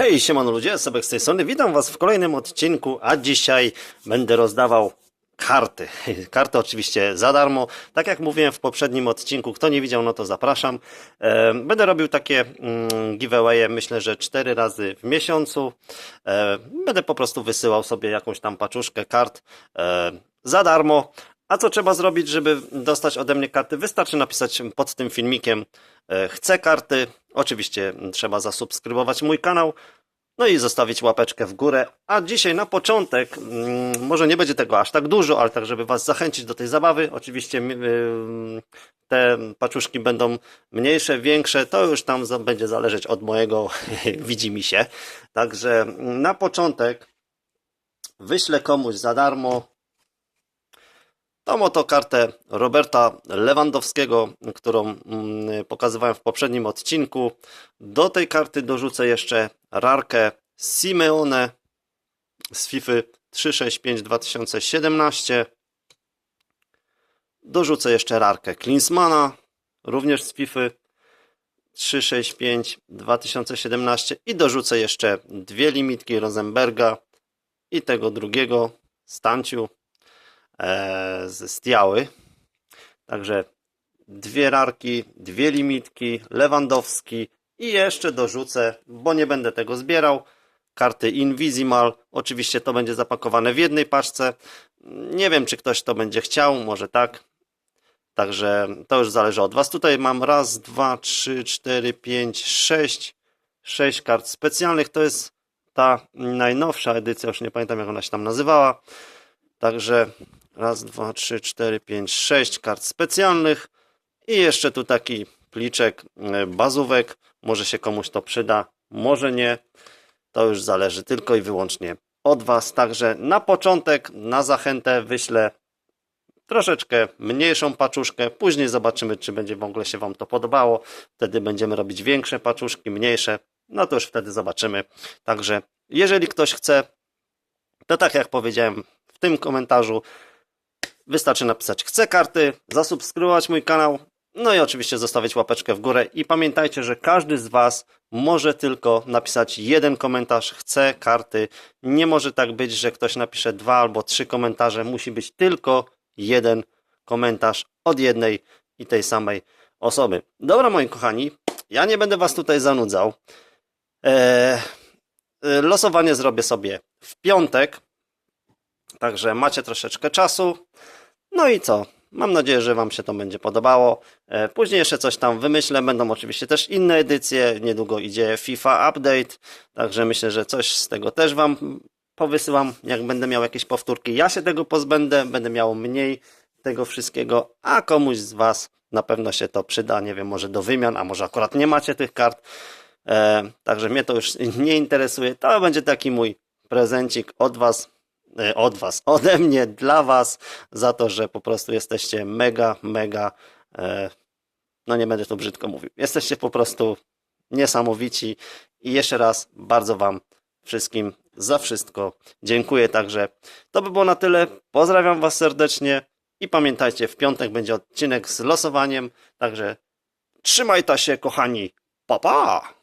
Hej, siemano ludzie, Sebek z tej strony. Witam was w kolejnym odcinku, a dzisiaj będę rozdawał karty. Karty oczywiście za darmo. Tak jak mówiłem w poprzednim odcinku, kto nie widział, no to zapraszam. Będę robił takie mm, giveawaye, myślę, że cztery razy w miesiącu. Będę po prostu wysyłał sobie jakąś tam paczuszkę kart za darmo. A co trzeba zrobić, żeby dostać ode mnie karty? Wystarczy napisać pod tym filmikiem e, chcę karty. Oczywiście trzeba zasubskrybować mój kanał. No i zostawić łapeczkę w górę. A dzisiaj na początek, mm, może nie będzie tego aż tak dużo, ale tak, żeby Was zachęcić do tej zabawy. Oczywiście mm, te paczuszki będą mniejsze, większe, to już tam będzie zależeć od mojego widzi mi się. Także na początek wyślę komuś za darmo tą oto kartę Roberta Lewandowskiego, którą mm, pokazywałem w poprzednim odcinku. Do tej karty dorzucę jeszcze rarkę Simeone z FIFA 365 2017. Dorzucę jeszcze rarkę Klinsmana, również z FIFA 365 2017 i dorzucę jeszcze dwie limitki Rosenberga i tego drugiego Stanciu ze Stiały. Także dwie rarki, dwie limitki, Lewandowski i jeszcze dorzucę, bo nie będę tego zbierał, karty Invisimal. Oczywiście to będzie zapakowane w jednej paczce. Nie wiem, czy ktoś to będzie chciał, może tak. Także to już zależy od Was. Tutaj mam raz, dwa, trzy, cztery, pięć, sześć, sześć kart specjalnych. To jest ta najnowsza edycja, już nie pamiętam jak ona się tam nazywała. Także raz, dwa, trzy, cztery, pięć, sześć kart specjalnych i jeszcze tu taki pliczek e, bazówek. Może się komuś to przyda, może nie. To już zależy tylko i wyłącznie od Was. Także na początek, na zachętę wyślę troszeczkę mniejszą paczuszkę. Później zobaczymy, czy będzie w ogóle się Wam to podobało. Wtedy będziemy robić większe paczuszki, mniejsze. No to już wtedy zobaczymy. Także jeżeli ktoś chce, to tak jak powiedziałem w tym komentarzu, wystarczy napisać chcę karty, zasubskrybować mój kanał, no i oczywiście zostawić łapeczkę w górę. I pamiętajcie, że każdy z Was może tylko napisać jeden komentarz, chcę karty. Nie może tak być, że ktoś napisze dwa albo trzy komentarze. Musi być tylko jeden komentarz od jednej i tej samej osoby. Dobra, moi kochani, ja nie będę Was tutaj zanudzał. Eee, e, losowanie zrobię sobie w piątek. Także macie troszeczkę czasu. No i co? Mam nadzieję, że Wam się to będzie podobało. E, Później jeszcze coś tam wymyślę. Będą oczywiście też inne edycje. Niedługo idzie FIFA Update. Także myślę, że coś z tego też Wam powysyłam. Jak będę miał jakieś powtórki, ja się tego pozbędę. Będę miał mniej tego wszystkiego, a komuś z Was na pewno się to przyda. Nie wiem, może do wymian, a może akurat nie macie tych kart. E, także mnie to już nie interesuje. To będzie taki mój prezencik od Was, od Was, ode mnie, dla Was, za to, że po prostu jesteście mega, mega, e, no nie będę tu brzydko mówił. Jesteście po prostu niesamowici i jeszcze raz bardzo Wam wszystkim za wszystko dziękuję. Także to by było na tyle. Pozdrawiam Was serdecznie i pamiętajcie, w piątek będzie odcinek z losowaniem. Także trzymaj ta się, kochani. Pa, pa!